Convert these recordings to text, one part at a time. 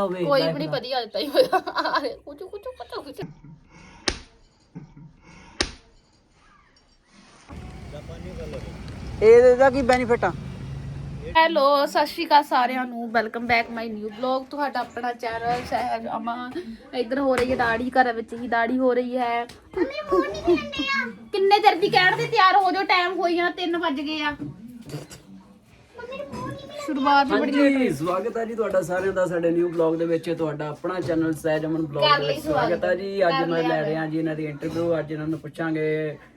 ਵਧੀਆ ਹੋਵੇ ਕੋਈ ਵੀ ਨਹੀਂ ਦਾ। ਵਧੀਆ ਦਿੱਤਾ ਹੀ ਹੋਇਆ। ਕੁਝ ਕੁਝ ਕੁਝ ਕੁਝ ਇਹਦਾ ਕੀ ਬੈਨੀਫਿਟ ਆ? ਹੈਲੋ ਸਤਿ ਸ਼੍ਰੀ ਅਕਾਲ ਸਾਰਿਆਂ ਨੂੰ। Welcome back my new blog ਤੁਹਾਡਾ ਆਪਣਾ ਚੈਨਲ ਸਹਿਜ ਅਮਾ। ਇੱਧਰ ਹੋ ਰਹੀ ਹੈ ਦਾੜੀ ਘਰ ਵਿੱਚ ਹੀ ਦਾੜੀ ਹੋ ਰਹੀ ਹੈ। ਕਿੰਨੇ ਚਿਰ ਦੀ ਕਹਿਣ ਦੇ ਤਿਆਰ ਹੋ ਜਾਓ ਟਾਈਮ ਹੋਈ ਜਾਣਾ 3 ਵੱਜ ਗਏ ਆ। ਸ਼ੁਰੂਆਤ ਹੀ ਬੜੀ ਲੇਟ ਹਾਂਜੀ ਸਵਾਗਤ ਹੈ ਜੀ ਤੁਹਾਡਾ ਸਾਰਿਆਂ ਦਾ ਸਾਡੇ ਨਿਊ ਬਲੌਗ ਦੇ ਵਿੱਚ ਤੁਹਾਡਾ ਆਪਣਾ ਚੈਨਲ ਸਹਿਜ ਅਮਨ ਬਲੌਗ ਦੇ ਵਿੱਚ ਸਵਾਗਤ ਹੈ ਜੀ। ਅੱਜ ਮੈਂ ਲੈ ਰਿਹਾ ਜੀ ਇਹਨਾਂ ਦੀ ਇੰਟਰਵਿਊ ਅੱਜ ਇਹਨਾਂ ਨੂੰ ਪੁੱਛਾਂਗੇ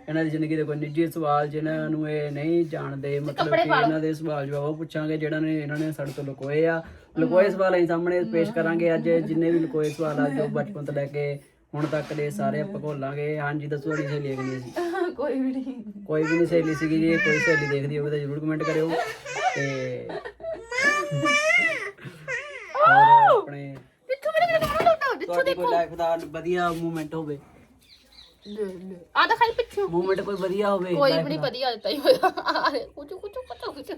ਇਹਨਾਂ ਦੀ ਜ਼ਿੰਦਗੀ ਦੇ ਕੋਈ ਨਿੱਜੀ ਸਵਾਲ ਜਿਨ੍ਹਾਂ ਨੂੰ ਇਹ ਨਹੀਂ ਜਾਣਦੇ। ਮਤਲਬ ਕਿ ਇਹਨਾਂ ਦੇ ਸਵਾਲ ਜਵਾਬ ਉਹ ਪੁੱਛਾਂਗੇ ਜਿਹੜਾ ਨੇ ਇਹਨਾਂ ਨੇ ਸਾਡੇ ਤੋਂ ਲੁਕੋਏ ਆ। ਲੁਕੋਏ ਸਵਾਲ ਅਸੀਂ ਸਾਹਮਣੇ ਪੇਸ਼ ਕਰਾਂਗੇ। ਅੱਜ ਜਿੰਨੇ ਵੀ ਲੁਕੋਏ ਸਵਾਲ ਆ ਜੋ ਬਚਪਨ ਤੋਂ ਲੈ ਕੇ ਹੁਣ ਤੱਕ ਦੇ ਸਾਰੇ ਆਪਾਂ ਘੋਲਾਂਗੇ ਹਾਂਜੀ ਦੱਸੋ ਤੁਹਾਡੀ ਸਹੇਲੀ ਕਿੰਨੀ ਸੀ ਕੋਈ ਵੀ ਨਹੀਂ। ਕੋਈ ਵੀ ਨਹੀਂ ਸਹੇਲੀ ਸੀਗੀ ਜੀ ਕੋਈ ਸਹੇਲੀ ਦੇਖਦੀ ਹੋਵੇ ਤਾਂ ਜਰੂਰ ਕਮੈਂਟ ਕਰਿਓ। ਤੇ ਦਾ ਵਧੀਆ ਮੂਮੈਂਟ ਹੋਵੇ। ਆ ਦਿਖਾਈ ਪਿੱਛੋਂ। ਮੂਮੈਂਟ ਕੋਈ ਵਧੀਆ ਹੋਵੇ ਕੋਈ life ਵੀ ਨਹੀਂ ਦਾ। ਵਧੀਆ ਦਿੱਤਾ ਹੀ ਹੋਇਆ। ਕੁਝ ਕੁਝ ਕੁਝ ਕੁਝ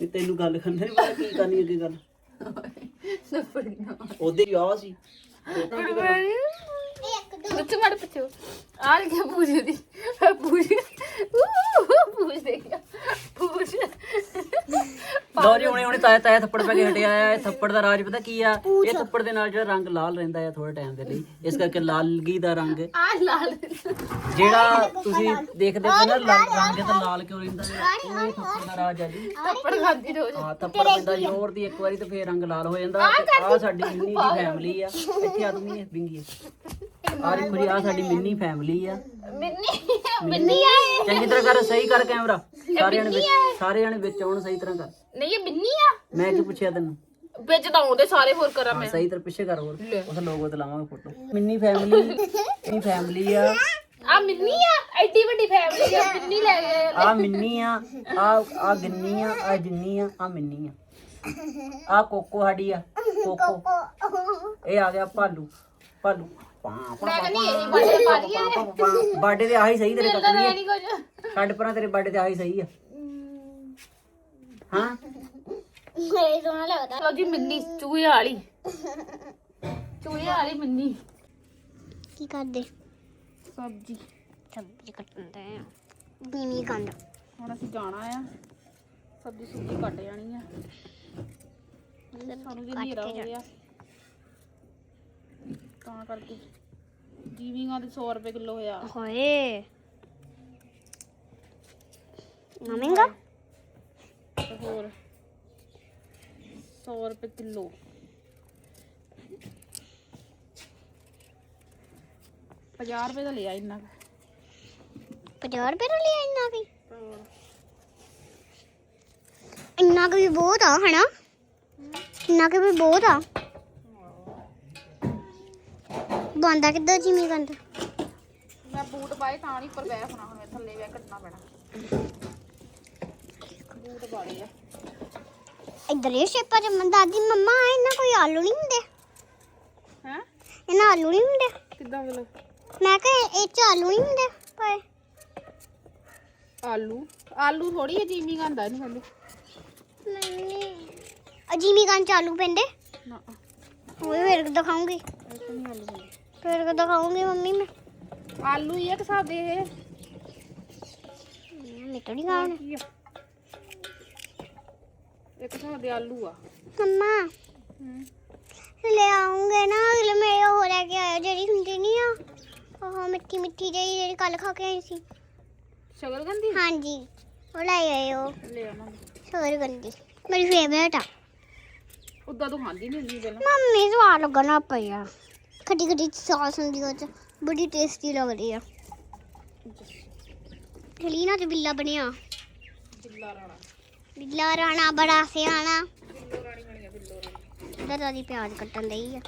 ਵੀ ਤੈਨੂੰ ਗੱਲ ਕਰਨੀ ਨਹੀਂ ਪਤਾ ਕੀ ਕਰਨੀ ਅੱਗੇ ਗੱਲ? ਉਹਦੇ ਹੀ ਆ ਸੀ। ਪਿੱਛੇ ਮੜ ਪਿੱਛੇ। ਆ ਲਿਖਿਆ ਪੂਜੇ ਦੀ। ਪੂਜੇ ਪੂਜ ਦੇ ਗਿਆ ਪੂਜ। ਲਓ ਜੀ ਹੁਣੇ ਹੁਣੇ ਤਾਇਆ ਤਾਇਆ ਥੱਪੜ ਪੈ ਕੇ ਹਟਿਆ ਆ ਇਹ ਥੱਪੜ ਦਾ ਰਾਜ ਪਤਾ ਕੀ ਆ? ਇਹ ਥੱਪੜ ਦੇ ਨਾਲ ਜਿਹੜਾ ਰੰਗ ਲਾਲ ਰਹਿੰਦਾ ਆ ਥੋੜੇ ਟਾਈਮ ਦੇ ਲਈ। ਇਸ ਕਰਕੇ ਲਾਲਗੀ ਦਾ ਰੰਗ। ਆ ਲਾਲ। ਜਿਹੜਾ ਤੁਸੀਂ ਦੇਖਦੇ ਹੋ ਨਾ ਲਾਲ ਰੰਗ ਤਾਂ ਲਾਲ। ਕਿਉਂ ਰਹਿੰਦਾ ਹੈ? ਉਹ ਇਹ ਥੱਪੜ ਦਾ ਰਾਜ ਆ ਜੀ। ਥੱਪੜ ਖਾਂਦੀ ਰੋਜ਼। ਹਾਂ ਥੱਪੜ ਪੈਂਦਾ ਜ਼ੋਰ ਦੀ ਇੱਕ ਵਾਰੀ ਤੇ ਫੇਰ ਰੰਗ ਲਾਲ ਹੋ ਜਾਂਦਾ। ਆ ਸਾਡੀ ਮਿੰਨੀ ਦੀ ਫੈਮਿਲੀ ਆ। ਇੱਥੇ ਆਦਮੀ ਹੈ ਬਿੰਗੀ ਆ ਦੇਖੋ ਜੀ ਆ ਸਾਡੀ ਮਿੰਨੀ ਫੈਮਿਲੀ ਆ। Mini mini. ਆ ਚੰਗੀ ਤਰ੍ਹਾਂ ਕਰ ਸਹੀ ਕਰ ਕੈਮਰਾ। ਸਾਰੇ ਜਣੇ ਵਿੱਚ ਸਾਰੇ ਜਣੇ ਵਿੱਚ ਆਉਣ ਸਹੀ ਤਰ੍ਹਾਂ ਕਰ। ਨਹੀਂ ਇਹ ਮਿੰਨੀ ਆ। ਮੈਂ ਕੀ ਪੁੱਛਿਆ ਤੈਨੂੰ? ਵਿੱਚ ਤਾਂ ਆਉਂਦੇ ਸਾਰੇ ਹੋਰ ਕਰਾਂ ਮੈਂ। ਸਹੀ ਤਰ੍ਹਾਂ ਪਿੱਛੇ ਕਰ ਹੋਰ। ਉਸ ਲੋਗੋ ਤੇ ਲਾਵਾਂਗੇ photo mini family mini family ਆ। ਆ ਮਿੰਨੀ ਆ ਐਡੀ ਵੱਡੀ ਫੈਮਿਲੀ ਆ ਮਿੰਨੀ ਲੈ ਗਏ ਆ ਮਿੰਨੀ ਆ ਆ ਆ ਗਿੰਨੀ ਆ ਆ ਜਿੰਨੀ ਆ ਆ ਮਿੰਨੀ ਆ। ਆ ਕੋਕੋ ਸਾਡੀ ਆ ਕੋਕੋ। ਇਹ ਆ ਗਿਆ ਭਾਲੂ। ਭਾਲੂ। ਮੈਂ ਕਹਿੰਦੀ ਇਹ ਬੜੇ ਪਾ ਦਈਏ ਬਾਡੇ ਤੇ ਆਹੀ ਸਹੀ ਤੇਰੇ ਕੱਟ ਤਾਂ ਨਹੀਂ ਕੁਝ ਛੱਡ ਪਰਾਂ ਤੇਰੇ ਬਾਡੇ ਤੇ ਆਹੀ ਸਹੀ ਆ। ਹਾਂ? ਮੇਰੇ ਸੋਹਣਾ ਲੱਗਦਾ। ਲਓ ਜੀ ਮਿੰਨੀ ਚੂਹੇ ਵਾਲੀ। ਚੂਹੇ ਵਾਲੀ ਮਿੰਨੀ। ਕੀ ਕਰਦੇ? ਸਬਜੀ। ਸਬਜ਼ੀ ਕੱਟਦੇ ਆ। ਬੀਮੀ ਕੰਦ। ਹੁਣ ਅਸੀਂ ਜਾਣਾ ਆ। ਸਬਜੀ ਸੁਬਜੀ ਕੱਟ ਜਾਣੀ ਆ। ਸਾਨੂੰ ਵੀ ਹਨੇਰਾ ਹੋ ਗਿਆ। ਤਾਂ ਕਰਕੇ ਜੀਵੀਆਂ ਦੇ 100 ਰੁਪਏ ਕਿਲੋ ਹੋਇਆ। ਹੋਏ। ਨਾ ਮਹਿੰਗਾ? ਤੇ ਹੋਰ 100 ਰੁਪਏ ਕਿਲੋ। ਪੰਜਾਹ ਰੁਪਏ ਦਾ ਲਿਆ ਇੰਨਾ ਕੁ। 50 ਰੁਪਏ ਦਾ ਲਿਆ ਇੰਨਾ ਵੀ ਇੰਨਾ ਕੁ ਵੀ ਬਹੁਤ ਆ ਹਨਾ? ਇੰਨਾ ਕੁ ਵੀ ਬਹੁਤ ਆ। ਬੰਦਾ ਕਿੱਦਾਂ ਜਿਮੀ ਕੰਦ ਮੈਂ ਬੂਟ ਪਾਏ ਤਾਂ ਨਹੀਂ ਪਰ ਬੈ ਹੋਣਾ ਹੁਣ ਥੱਲੇ ਬੈ ਕੱਟਣਾ ਪੈਣਾ। ਬੂਟ ਪਾੜੇ ਆ। ਇੱਧਰ ਇਹ ਸ਼ੇਪਾ ਜੰਮਨ ਦਾਦੀ ਮੰਮਾ ਇਹਨਾਂ ਕੋਈ ਆਲੂ ਨਹੀਂ ਹੁੰਦੇ? ਹੈ? ਇਹਨਾਂ ਆਲੂ ਨਹੀਂ ਹੁੰਦੇ? ਕਿੱਦਾਂ ਮਤਲਬ? ਮੈਂ ਕਿਹਾ ਇਹ ਚ ਆਲੂ ਨਹੀਂ ਹੁੰਦੇ ਪਾਏ? ਆਲੂ? ਆਲੂ ਥੋੜੀ ਹੈ ਜੀਮੀ ਗਾਂਦਾ ਨਹੀਂ ਹਲੇ ਨਹੀਂ। ਅਜੀਮੀ ਕੰਦ ਚ ਆਲੂ ਪੈਂਦੇ? ਨਾ। ਉਹ ਫਿਰ ਦਿਖਾਉਂਗੀ। ਐਸੇ ਨਹੀਂ ਆਲੂ ਹੁੰਦੇ ਫਿਰ ਦਿਖਾਉਂਗੀ ਮੰਮੀ ਮੈਂ। ਆਲੂ ਹੀ ਆ ਕਿ ਸਾਦੇ ਇਹ? ਮਿੱਟੜੀ ਖਾਣ ਕੀ ਆ? ਇੱਕ ਸਾਦੇ ਆਲੂ ਆ। ਮੰਮਾ ਹੂੰ। ਲੈ ਆਉਂਗੇ ਨਾ ਅਗਲੇ ਮੇਰੇ ਉਹ ਲੈ ਕੇ ਆਇਆ ਜਿਹੜੀ ਹੁੰਦੀ ਨਹੀਂ ਆ। ਉਹ ਮਿੱਠੀ ਮਿੱਠੀ ਜਿਹੀ ਜਿਹੜੀ ਕੱਲ ਖਾ ਕੇ ਆਈ ਸੀ। ਸ਼ਗਲ ਗੰਦੀ? ਹਾਂਜੀ ਉਹ ਲੈ ਉਹ ਲੈ ਆਵਾਂਗੇ ਸੋਰ ਗੰਦੀ। ਮੇਰੀ ਫੇਵਰੇਟ ਆ। ਉਦਾਂ ਤੂੰ ਖਾਂਦੀ ਨਹੀਂ ਹੁੰਦੀ ਪਹਿਲਾਂ। ਮੰਮੀ ਸਵਾਦ ਲੱਗਣਾ ਪਿਆ ਖੱਟੀ ਖੱਟੀ ਸੌਸ ਹੁੰਦੀ ਉਹ ਚ। ਬੜੀ ਟੇਸਟੀ ਲੱਗਦੀ ਆ। ਹਲੀਨਾ ਤੇ ਬਿੱਲਾ ਬਣਿਆ। ਬਿੱਲਾ ਰਾਣਾ। ਬਿੱਲਾ ਰਾਣਾ ਬੜਾ ਸਿਆਣਾ। ਬਿੱਲੋ ਰਾਣੀ ਬਣੀ ਆ ਬਿੱਲੋ ਰਾਣੀ। ਦਾਦਾ ਦੀ ਪਿਆਜ਼ ਕੱਟਣ ਲਈ ਆ।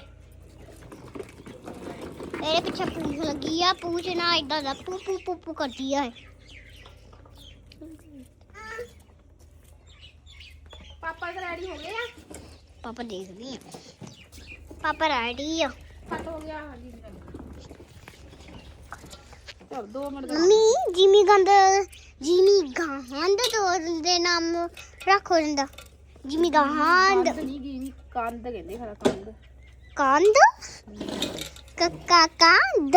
ਇਹਦੇ ਪਿੱਛੇ ਪੂਛ ਲੱਗੀ ਆ ਪੂਛ ਨਾ ਇਦਾਂ ਦਾ ਪੂ ਪੂ ਪੂ ਪੂ ਕਰਦੀ ਆ। ਪਾਪਾ ਰੈਡੀ ਹੋ ਗਏ ਆ। ਪਾਪਾ ਦੇਖਦੀ ਆ। ਪਾਪਾ ਰੈਡੀ ਆ। ਕੱਟ ਹੋ ਗਿਆ ਹਾਂਜੀ ਚਲ 2 ਮਿੰਟ ਦਾ ਮੰਮੀ ਜਿਮੀ ਗੰਦ ਜਿਮੀ ਗੰਦ ਤੋਂ ਦੇ ਨਾਮ ਰੱਖੋ ਜਾਂਦਾ। ਜਿਮੀ ਗਾਂਦ ਕੰਧ ਨਹੀਂ ਕਹਿੰਦੇ ਖਰਾ ਕੰਦ ਕੱਕਾ ਕੰਦ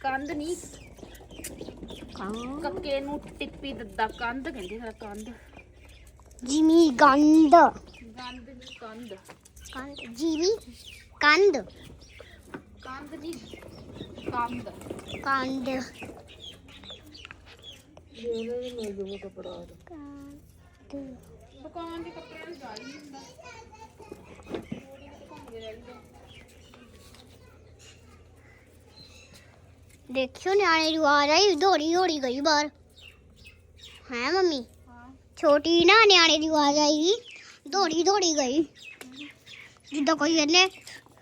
ਕੰਧ। ਨਹੀਂ ਕੱਕੇ ਨੂੰ ਟਿੱਪੀ ਦਿੱਤਾ ਕੰਧ ਕਹਿੰਦੇ ਖਰਾ ਕੰਧ। ਜਿਮੀ ਗੰਦ ਗੰਦ ਨਹੀਂ ਕੰਧ। ਕੰਦ ਜਿਮੀ ਕੰਦ। ਕੰਧ ਨਹੀਂ ਕੰਧ ਕੰਦ। ਦੁਕਾਨ ਦੇ ਕੱਪੜਿਆਂ ਨੂੰ ਜਾ ਹੀ ਨਹੀਂ ਹੁੰਦਾ। ਦੇਖਿਓ ਨਿਆਣੇ ਦੀ ਆਵਾਜ਼ ਆਈ ਦੌੜੀ ਦੌੜੀ ਗਈ ਬਾਹਰ। ਹੈ ਮੰਮੀ? ਹਾਂ। ਛੋਟੀ ਨਾ ਨਿਆਣੇ ਦੀ ਆਵਾਜ਼ ਆਈ। ਦੌੜੀ ਦੌੜੀ ਗਈ। ਜਿੱਦਾਂ ਕੋਈ ਇਹਨੇ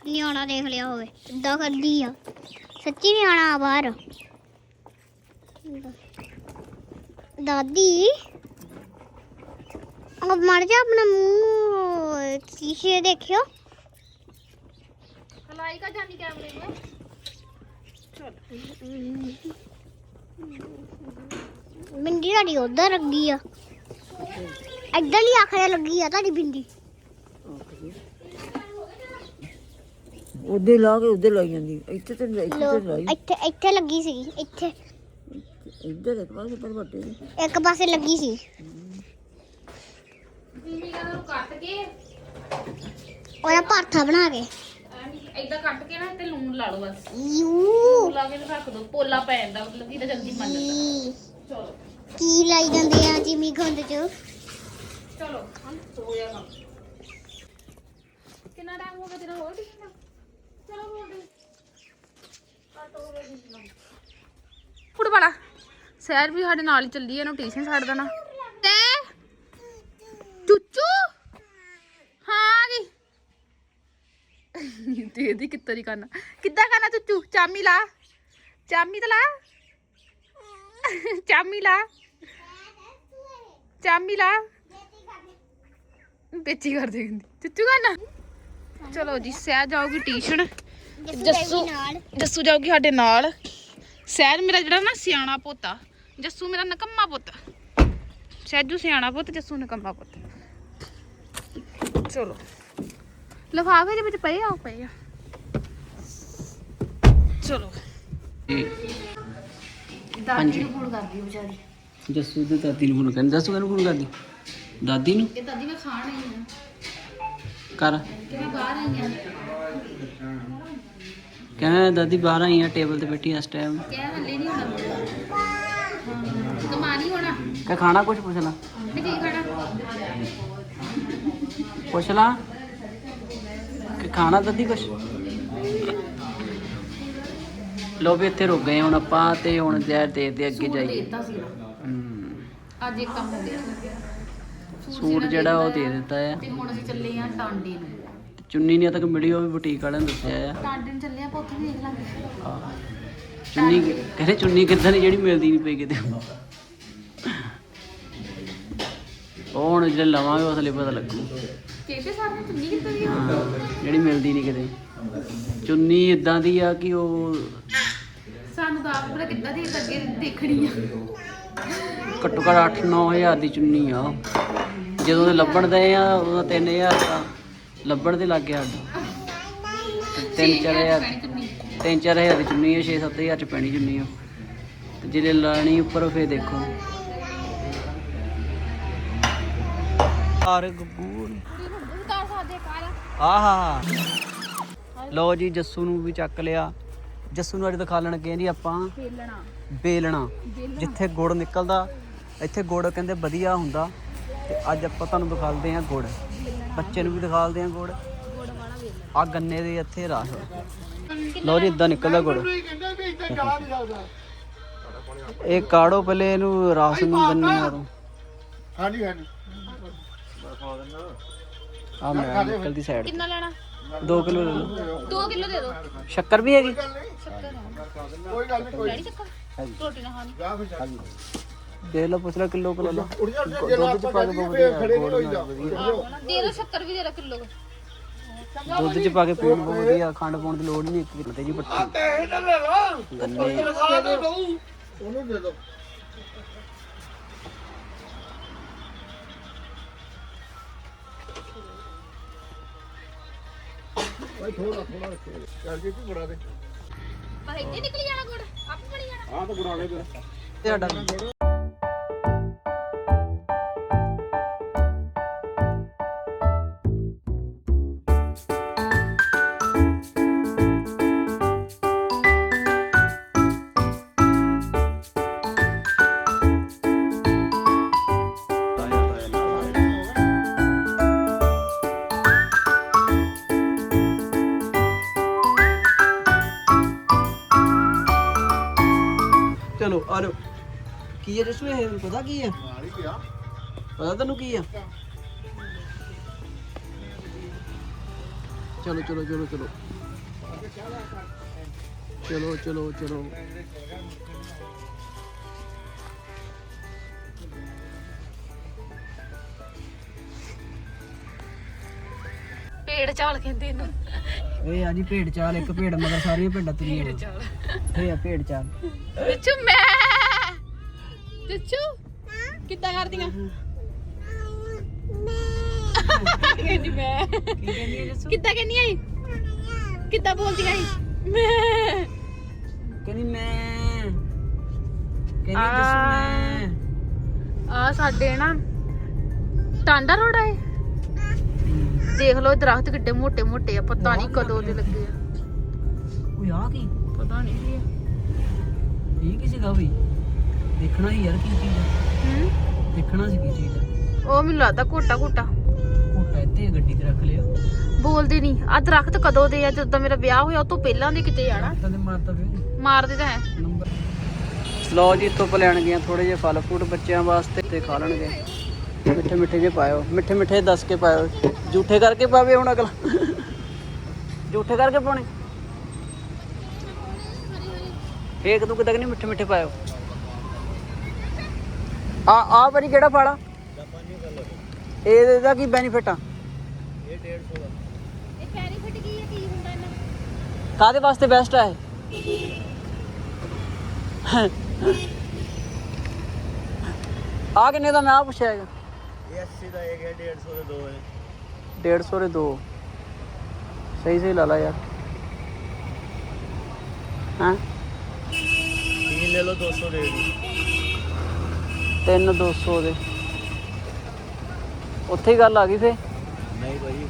ਨਿਆਣਾ ਦੇਖ ਲਿਆ ਹੋਵੇ ਇਦਾਂ ਕਰਦੀ ਆ। ਸੱਚੀ ਨਿਆਣਾ ਆ ਬਾਹਰ। ਦਾਦੀ। ਉਹ ਮਰ ਜਾ ਆਪਣਾ ਮੂੰਹ ਸ਼ੀਸ਼ੇ ਦੇਖਿਓ। ਹਲਾਈ ਕਾ ਜਾਨੀ ਕੈਮਰੇ ਨੂੰ। ਬਿੰਦੀ ਤੁਹਾਡੀ ਉਧਰ ਲੱਗੀ ਆ। ਇੱਧਰ ਹੀ ਆਖਰੇ ਲੱਗੀ ਆ ਤੁਹਾਡੀ ਬਿੰਦੀ। ਉਹਦੇ ਲਾ ਕੇ ਉਹਦੇ ਲਾਈ ਜਾਂਦੀ। ਇੱਥੇ ਤੇ ਇੱਥੇ ਤੇ ਲਾਈ। ਇੱਥੇ ਇੱਥੇ ਲੱਗੀ ਸੀ ਇੱਥੇ। ਇੱਧਰ ਇੱਕ ਪਾਸੇ ਪਰ ਵੱਟੇ ਇੱਕ ਪਾਸੇ ਲੱਗੀ ਸੀ। ਕਹਿੰਦਾ ਨੂੰ ਕੱਟ ਕੇ। ਉਹਦਾ ਭਰਥਾ ਬਣਾ ਕੇ। ਐਦਾਂ ਕੱਟ ਕੇ ਨਾ ਤੇ ਲੂਣ ਲਾ ਲਓ ਬਸ। ਯੂ। ਲੂਣ ਲਾ ਕੇ ਤੇ ਰੱਖ ਦੋ। ਪੋਲਾ ਪੈ ਜਾਂਦਾ ਮਤਲਬ ਕਿ ਤਾਂ ਜਲਦੀ ਬਣ ਜਾਂਦਾ। ਚਲੋ। ਕੀ ਲਾਈ ਜਾਂਦੇ ਆ ਜਿਮੀ ਗੰਦ ਚ? ਚਲੋ ਹਾਂ ਸੋ ਜਾ ਕੰਮ। ਕਿੰਨਾ ਟਾਈਮ ਹੋ ਗਿਆ ਤੇਰਾ ਹੋਰ ਠੀਕ ਨਾ ਚਲੋ ਹੋ ਗਈ ਫੁੱਟ ਵਾਲਾ ਸੈਰ ਵੀ ਸਾਡੇ ਨਾਲ ਹੀ ਚੱਲੀ ਇਹਨੂੰ ਟਿਊਸ਼ਨ ਛੱਡ ਦੇਣਾ ਤੇ ਚੁੱਚੂ? ਹਾਂ ਆ ਗਈ। ਤੇ ਇਹਦੀ ਕਿੱਦਾਂ ਦੀ ਕਰਨਾ? ਕਿੱਦਾਂ ਕਰਨਾ ਚੁੱਚੂ? ਚਾਮੀ ਲਾ। ਚਾਮੀ ਤਾਂ ਲਾ। ਚਾਮੀ ਲਾ। ਚਾਮੀ ਲਾ। ਪੇਚੀ ਕਰ ਦੇ ਚੁੱਚੂ ਕਰਨਾ? ਚਲੋ ਜੀ ਸਹਿ ਜਾਊਗੀ ਟਿਊਸ਼ਨ। ਜੱਸੂ ਜੱਸੂ ਜਾਊਗੀ ਸਾਡੇ ਨਾਲ। ਸਹਿਜ ਮੇਰਾ ਜਿਹੜਾ ਨਾ ਸਿਆਣਾ ਪੋਤਾ। ਜੱਸੂ ਮੇਰਾ ਨਕੰਮਾ ਪੁੱਤ। ਸਹਿਜੂ ਸਿਆਣਾ ਪੁੱਤ ਜੱਸੂ ਨਕੰਮਾ ਪੁੱਤ। ਚਲੋ। ਲਫਾਫੇ ਦੇ ਵਿੱਚ ਪਏ ਆ ਪਏ ਆ। ਚਲੋ। ਦਾਦੀ ਨੂੰ ਫੋਨ ਕਰਦੀ ਵਿਚਾਰੀ। ਜੱਸੂ ਤੇ ਦਾਦੀ ਨੂੰ ਫੋਨ ਕਹਿੰਦਾ ਜੱਸੂ ਕਿਹਨੂੰ ਫੋਨ ਕਰਦੀ? ਦਾਦੀ ਨੂੰ? ਇਹ ਦਾਦੀ ਮੈਂ ਖਾਣ ਆਈ ਹਾਂ। ਕਰ। ਕਿ ਮੈਂ ਬਾਹਰ ਆਈ ਹਾਂ ਕਹਿੰਦਾ ਦਾਦੀ ਬਾਹਰ ਆਈ ਆ ਟੇਬਲ ਤੇ ਬੈਠੀ ਇਸ ਟਾਈਮ ਕਹਿ ਹੱਲੇ ਨਹੀਂ ਹੋਣਾ ਕਮਾ ਨਹੀਂ ਹੋਣਾ। ਕਹ ਖਾਣਾ ਕੁਝ ਪੁੱਛ ਲਾ। ਨਹੀਂ ਕੀ ਖਾਣਾ? ਪੁੱਛ ਲਾ। ਕਿ ਖਾਣਾ ਦਾਦੀ ਕੁਝ ਲੋ ਵੀ ਇੱਥੇ ਰੁਕ ਗਏ ਹੁਣ ਆਪਾਂ ਤੇ ਹੁਣ ਜ਼ਹਿਰ ਦੇ ਦੇ ਅੱਗੇ ਸੂਟ ਜਾਈਏ। ਦੇਤਾ ਸੀ ਹਮ, ਅੱਜ ਇੱਕ ਕੰਮ ਹੋ ਗਿਆ ਸੂਟ ਜਿਹੜਾ ਉਹ ਦੇ ਦਿੱਤਾ ਆ। ਤੇ ਹੁਣ ਅਸੀਂ ਚੱਲੇ ਆ ਟਾਂਡੇ ਨੂੰ। ਤੇ ਚੁੰਨੀ ਨਹੀਂ ਤੱਕ ਮਿਲੀ ਉਹ ਵੀ ਬੁਟੀਕ ਵਾਲਿਆਂ ਨੇ ਦੱਸਿਆ ਆ। ਟਾਂਡੇ ਨੂੰ ਚੱਲੇ ਆ ਆਪਾਂ ਉੱਥੇ ਵੀ ਦੇਖ ਲਾਂਗੇ। ਚੁੰਨੀ ਕਹਿੰਦੇ ਚੁੰਨੀ ਕਿੱਦਾਂ ਦੀ ਜਿਹੜੀ ਮਿਲਦੀ ਨਹੀਂ ਪਈ ਕਿਤੇ। ਉਹ ਹੁਣ ਜੇ ਲਵਾਂਗੇ ਉਸ ਲਈ ਪਤਾ ਲੱਗੂ। ਕਿਹਦੇ ਸਾਹਮਣੇ ਚੁੰਨੀ ਕਿੱਦਾਂ ਦੀ ਆ? ਹਾਂ, ਜਿਹੜੀ ਮਿਲਦੀ ਨਹੀਂ ਕਿਤੇ। ਚੁੰਨੀ ਇਦਾਂ ਦੀ ਆ ਕਿ ਉਹ ਸਾਨੂੰ ਤਾਂ ਆਪ ਪਤਾ ਕਿੱਦਾਂ ਦੀ ਅੱਗੇ ਦੇਖਣੀ ਆ। ਘੱਟੋ ਘੱਟ 8-9000 ਦੀ ਚੁੰਨੀ ਆ ਉਹ। ਜਦੋਂ ਦੇ ਲੱਭਣ ਦੇ ਆ ਉਹਦਾ 3000 ਦਾ। ਲੱਭਣ ਦੇ ਲੱਗ ਗਿਆ ਸਾਡਾ। ਤਿੰਨ ਚਾਰ ਹਜ਼ਾਰ। ਪੈਣੀ ਚੁੰਨੀ ਤਿੰਨ ਚਾਰ ਹਜ਼ਾਰ ਦੀ ਚੁੰਨੀ ਆ 6-7000 ਚ ਪੈਣੀ ਚੁੰਨੀ ਆ। ਤੇ ਜਿਹੜੇ ਲਾਣੀ ਉੱਪਰ ਫੇਰ ਦੇਖੋ। ਆਰ ਗੱਗੂ। ਕਰ ਸਕਦੇ ਕਾਲਾ ਆਹਾ। ਲਓ ਜੀ ਜੱਸੂ ਨੂੰ ਵੀ ਚੱਕ ਲਿਆ। ਜੱਸੂ ਨੂੰ ਅੱਜ ਦਿਖਾ ਲੈਣ ਗਏ ਜੀ ਆਪਾਂ। ਬੇਲਣਾ। ਜਿੱਥੇ ਗੁੜ ਨਿਕਲਦਾ ਇੱਥੇ ਗੁੜ ਕਹਿੰਦੇ ਵਧੀਆ ਹੁੰਦਾ। ਤੇ ਅੱਜ ਆਪਾਂ ਤੁਹਾਨੂੰ ਦਿਖਾਲਦੇ ਹਾਂ ਗੁੜ। ਬੱਚੇ ਨੂੰ ਵੀ ਦਿਖਾਲਦੇ ਹਾਂ ਗੁੜ। ਆ ਗੰਨੇ ਦੇ ਇੱਥੇ ਰਸ ਲਓ ਜੀ ਇਦਾਂ ਨਿਕਲਦਾ ਗੁੜ ਇਹ ਕਾੜੋ ਪਹਿਲੇ ਇਹਨੂੰ ਰਸ ਨੂੰ ਗੰਨੇ ਤੋਂ ਹਾਂਜੀ ਹਾਂਜੀ। ਆ ਮੈਂ ਨਿਕਲਦੀ ਸਾਈਡ ਕਿੰਨਾ ਲੈਣਾ? 2 ਕਿਲੋ ਲੈ ਲਓ 2 ਕਿਲੋ ਦੇ ਦਿਓ। ਸ਼ੱਕਰ ਵੀ ਹੈਗੀ? ਕੋਈ ਗੱਲ ਨਹੀਂ। ਕੋਈ ਡੈਡੀ ਚੱਕਾ ਰੋਟੀ ਨਾ ਖਾਣੀ। ਜਾ ਫਿਰ ਚੱਲ ਦੇ ਲਓ ਪੁੱਛ ਲਓ ਕਿਲੋ ਕਿਲੋ ਲਓ ਦੇ ਦਿਓ ਸ਼ੱਕਰ ਵੀ ਦੇ ਦਿਓ ਕਿਲੋ ਦੁੱਧ ਚ ਪਾ ਕੇ ਪੀਣ ਬਹੁਤ ਵਧੀਆ ਖੰਡ ਪਾਉਣ ਦੀ ਲੋੜ ਨਹੀਂ ਇੱਕ ਕਿੰਨੇ ਤੇ ਜੀ ਪੱਤੀ। ਪੈਸੇ ਤਾਂ ਲੈ ਲਾ। ਗੰਨੇ। ਲਗਾ ਦੇ ਬਹੂ ਉਹਨੂੰ ਦੇ ਦੋ। ਭਾਈ ਥੋੜਾ ਥੋੜਾ ਰੱਖੇ। ਚੱਲ ਜੀ ਤੂੰ ਬੜਾ ਦੇ। ਪਰ ਇੱਥੇ ਨਿਕਲੀ ਜਾਣਾ ਗੁੜ। ਆਪ ਬਣੀ ਜਾਣਾ। ਹਾਂ ਤਾਂ ਬਣਾ ਲੈ ਤੇ ਤੁਹਾਡਾ ਚਲੋ ਆ ਕੀ ਹੈ ਜਸੂ ਇਹ ਪਤਾ ਕੀ ਹੈ ਨਾਲ ਹੀ ਗਿਆ ਪਤਾ ਤੈਨੂੰ ਕੀ ਆ? ਚਲੋ ਚਲੋ ਚਲੋ ਚਲੋ। ਚਲੋ ਚਲੋ ਚਲੋ। ਪੇੜ ਚਾਲ ਕਹਿੰਦੇ ਇਹਨੂੰ। ਇਹ ਆ ਜੀ ਭੇਡ ਚਾਲ ਇੱਕ ਭੇਡ ਮਗਰ ਸਾਰੀਆਂ ਭੇਡਾਂ ਤੁਰੀਆਂ। ਨੇ ਇਹ ਆ ਭੇਡ ਚਾਲ। ਜੱਚੂ ਮੈਂ। ਜੱਚੂ ਕਿੱਦਾਂ ਕਰਦੀਆਂ? ਕਹਿੰਦੀ ਮੈਂ। ਕੀ ਕਹਿੰਦੀ ਹੈ ਜਸੂ ਕਿੱਦਾਂ ਕਹਿੰਦੀ ਆਈ ਕਿੱਦਾਂ ਬੋਲਦੀ ਆਈ ਮੈਂ। ਕਹਿੰਦੀ ਮੈਂ। ਕਹਿੰਦੀ ਜਸੂ ਮੈਂ। ਆ ਸਾਡੇ ਨਾ ਟਾਂਡਾ ਰੋਡ ਆਏ ਦੇਖ ਲਓ ਦਰਖਤ ਕਿੱਡੇ ਮੋਟੇ ਮੋਟੇ ਆ ਪਤਾ ਨਹੀਂ ਕਦੋਂ ਦੇ ਲੱਗੇ ਆ। ਓਏ ਆ ਕੀ? ਪਤਾ ਨਹੀਂ ਕੀ ਆ। ਇਹ ਕਿਸੇ ਦਾ ਵੀ ਦੇਖਣਾ ਹੀ ਯਾਰ ਕੀ ਚੀਜ਼ ਆ। ਹੂੰ? ਦੇਖਣਾ ਸੀ ਕੀ ਚੀਜ਼ ਆ। ਉਹ ਮੈਨੂੰ ਲੱਗਦਾ ਕੋਟਾ ਕੋਟਾ ਕੋਟਾ ਇੱਥੇ ਗੱਡੀ ਤੇ ਰੱਖ ਲਿਆ। ਬੋਲਦੇ ਨਹੀਂ ਆ ਦਰਖਤ ਕਦੋਂ ਦੇ ਆ? ਜਦੋਂ ਮੇਰਾ ਵਿਆਹ ਹੋਇਆ ਉਹ ਤੋਂ ਪਹਿਲਾਂ ਦੇ ਕਿਤੇ ਆਣਾ ਤਾਂ ਮਾਰਤਾ ਫਿਰ ਮਾਰਦੇ ਤਾਂ ਹੈ। ਨੰਬਰ। ਲਓ ਜੀ ਇੱਥੋਂ ਲੈਣ ਗਏ ਥੋੜੇ ਜਿਹੇ ਫਲ ਫਰੂਟ ਬੱਚਿਆਂ ਵਾਸਤੇ ਤੇ ਖਾ ਲੈਣਗੇ। ਮਿੱਠੇ ਮਿੱਠੇ ਜੇ ਪਾਇਓ। ਮਿੱਠੇ ਮਿੱਠੇ ਦੱਸ ਕੇ ਪਾਇਓ। ਝੂਠੇ ਕਰਕੇ ਪਾਵੇ ਹੁਣ ਅਗਲਾ। ਝੂਠੇ ਕਰਕੇ ਪਾਉਣੇ। ਇੱਕ ਦੂਜੇ ਤੱਕ ਨਹੀਂ ਮਿੱਠੇ ਮਿੱਠੇ ਪਾਇਓ? ਆ ਆ ਭਾਜੀ ਕਿਹੜਾ ਫਲ ਆ। ਇਹਦਾ ਕੀ ਬੈਨੀਫਿਟ ਆ? ਇਹ ਬੈਨੀਫਿਟ ਕੀ ਹੈ ਕੀ ਹੁੰਦਾ ਇਹਨਾਂ ਕਾਦੇ ਵਾਸਤੇ ਬੈਸਟ ਹੈ ਆ ਕਿੰਨੇ ਦਾ ਮੈਂ ਆ ਪੁੱਛਿਆ ਹੈਗਾ। ਇਹ 80 ਦਾ ਇੱਕ ਹੈ 150 ਦੇ ਦੋ ਹੈ। 150 ਦੇ ਦੋ। ਸਹੀ ਸਹੀ ਲਾ ਲਾ ਯਾਰ। ਹਾਂ? ਲੈ ਲਓ 200 ਦੇ ਤਿੰਨ 200 ਦੇ। ਉੱਥੇ ਹੀ ਗੱਲ ਆ ਗਈ ਫੇ ਨਹੀਂ ਭਾਈ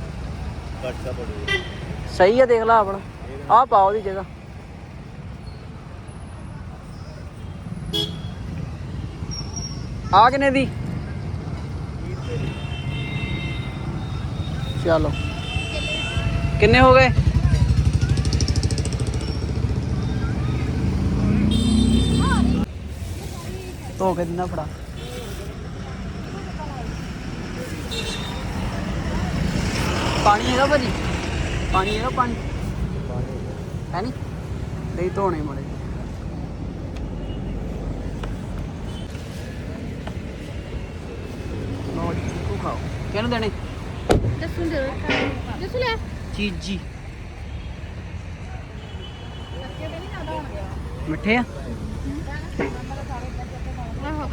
ਘੱਟ ਦਾ ਸਹੀ ਆ ਦੇਖ ਲਾ ਆਪਣਾ। ਆ ਪਾਓ ਦੀ ਜਗ੍ਹਾ। ਆ ਕਿਨੇ ਦੀ? ਚਲੋ। ਕਿੰਨੇ ਹੋ ਗਏ? ਧੋ ਕੇ ਦਿਨਾ ਫੜਾ। ਪਾਣੀ ਹੈਗਾ ਭਾਜੀ? ਪਾਣੀ ਹੈਗਾ ਪਾਣੀ? ਹੈ ਨਹੀਂ ਨਹੀਂ ਧੋਣੇ ਮੜੇ। ਲੋ ਜੀ ਤੂੰ ਖਾਓ। ਕਿਹਨੂੰ ਦੇਣੇ? ਜਸੂ ਦੇ ਜਸੂ ਲੈ। ਚੀਜੀ। ਮਿੱਠੇ ਆ ਆਹੋ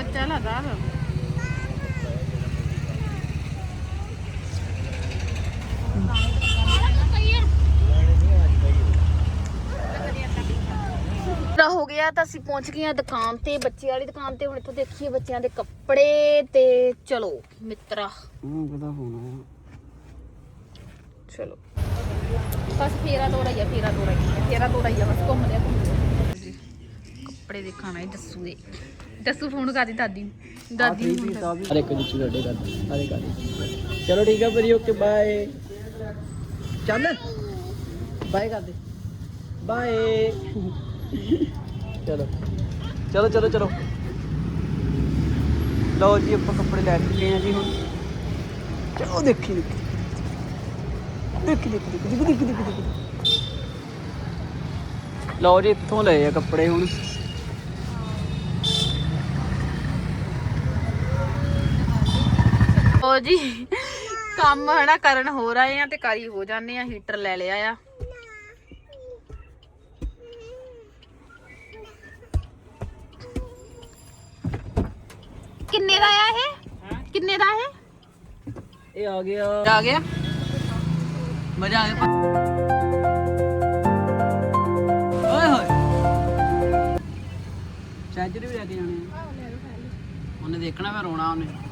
ਦਾ ਹੋ ਗਿਆ ਤਾਂ ਅਸੀਂ ਪਹੁੰਚ ਗਏ ਆ ਦੁਕਾਨ ਤੇ ਬੱਚੇ ਵਾਲੀ ਦੁਕਾਨ ਤੇ। ਹੁਣ ਇੱਥੋਂ ਦੇਖੀਏ ਬੱਚਿਆਂ ਦੇ ਕੱਪੜੇ ਤੇ ਚਲੋ ਮਿੱਤਰਾ। ਹੂੰ ਫੋਨ ਆਇਆ ਚਲੋ। ਬਸ ਫੇਰਾ ਤੋੜਾ ਹੀ ਆ ਫੇਰਾ ਤੋੜਾ ਹੀ ਆ ਫੇਰਾ ਤੋੜਾ ਹੀ ਆ ਬਸ ਘੁੰਮ ਲਿਆ ਘੁੰਮ ਲਿਆ। ਕੱਪੜੇ ਦੇਖਣ ਆਏ ਜੱਸੂ ਦੇ। ਜੱਸੂ ਫੋਨ ਕਰਦੀ ਦਾਦੀ ਨੂੰ। ਦਾਦੀ ਨੂੰ phone ਕਰਦੀ। ਹਰ ਇੱਕ ਵਿੱਚ ਗੱਡੇ ਕਰ ਹਰੇ ਚਲੋ ਠੀਕ ਆ ਭਾਜੀ ਓਕੇ ਬਾਏ ਚੱਲ। ਬਾਏ ਕਰ ਦੇ। ਬਾਏ ਚਲੋ। ਚਲੋ ਚਲੋ ਚਲੋ। ਲਓ ਜੀ ਆਪਾਂ ਕੱਪੜੇ ਲੈ ਚੁੱਕੇ ਆ ਜੀ ਹੁਣ। ਚਲੋ ਦੇਖੀ ਦੇਖੀ। ਦੇਖੀ ਦੇਖੀ ਦੇਖੀ ਦੇਖੀ ਦੇਖੀ ਦੇਖੀ ਦੇਖੀ। ਲਓ ਜੀ ਇੱਥੋਂ ਲਏ ਆ ਕੱਪੜੇ ਹੁਣ। ਲੋ ਜੀ। ਕੰਮ ਹਨਾ ਕਰਨ ਹੋ ਰਹੇ ਆ ਤੇ ਕਾਰੀ ਹੋ ਜਾਂਦੇ ਆ ਹੀਟਰ ਲੈ ਲਿਆ ਆ। ਕਿੰਨੇ ਦਾ ਆ ਇਹ? ਕਿੰਨੇ ਦਾ ਇਹ? ਇਹ ਆ ਗਿਆ। ਆ ਗਿਆ। ਮਜ਼ਾ ਆ ਗਿਆ। ਓਏ ਵੀ ਲੈ ਕੇ ਜਾਣੇ। ਉਹਨੇ ਦੇਖਣਾ ਮੈਂ ਰੋਣਾ ਉਹਨੇ।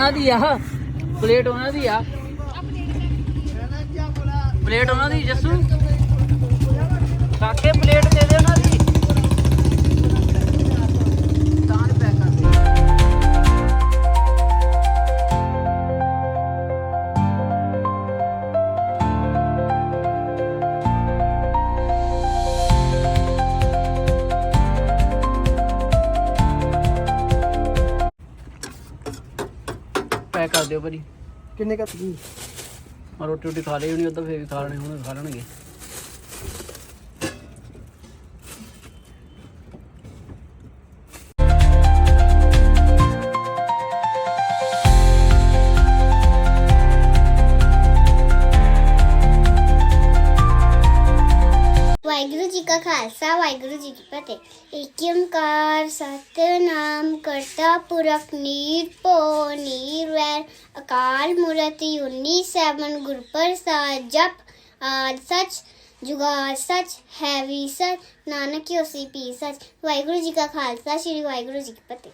ਉਹਨਾਂ ਦੀ ਆ। ਪਲੇਟ ਉਹਨਾਂ ਦੀ ਆ। ਪਲੇਟ ਉਹਨਾਂ ਦੀ ਜੱਸੂ। ਕਾਕੇ ਪਲੇਟ ਕਿੰਨੇ ਕੱਪ ਮੈਂ ਰੋਟੀ ਰੋਟੀ ਖਾ ਲਈ ਹੋਣੀ ਉਦੋਂ ਫੇਰ ਵੀ ਖਾ ਲੈਣੇ, ਹੁਣ ਖਾ ਲੈਣਗੇ। ਵਾਹਿਗੁਰੂ ਜੀ ਕੀ ਫਤਿਹ। ਏਕ ਸਤਨਾਮ ਕਰਤਾ ਪੁਰਖ ਨਿਰਭਉ ਨਿਰਵੈਰ। ਅਕਾਲ ਮੂਰਤ ਉਨੀ ਸੈਵਨ ਗੁਰ ਪ੍ਰਸਾਦ ਜਪ ਆਦ ਸਚ ਜੁਗਾਰ ਸਚ ਹੈ ਵੀ ਸਚ, ਨਾਨਕ ਹੋਸੀ ਪੀ ਸਚ। ਵਾਹਿਗੁਰੂ ਜੀ ਕਾ ਖਾਲਸਾ, ਸ੍ਰੀ ਵਾਹਿਗੁਰੂ ਜੀ ਕੀ ਫਤਿਹ।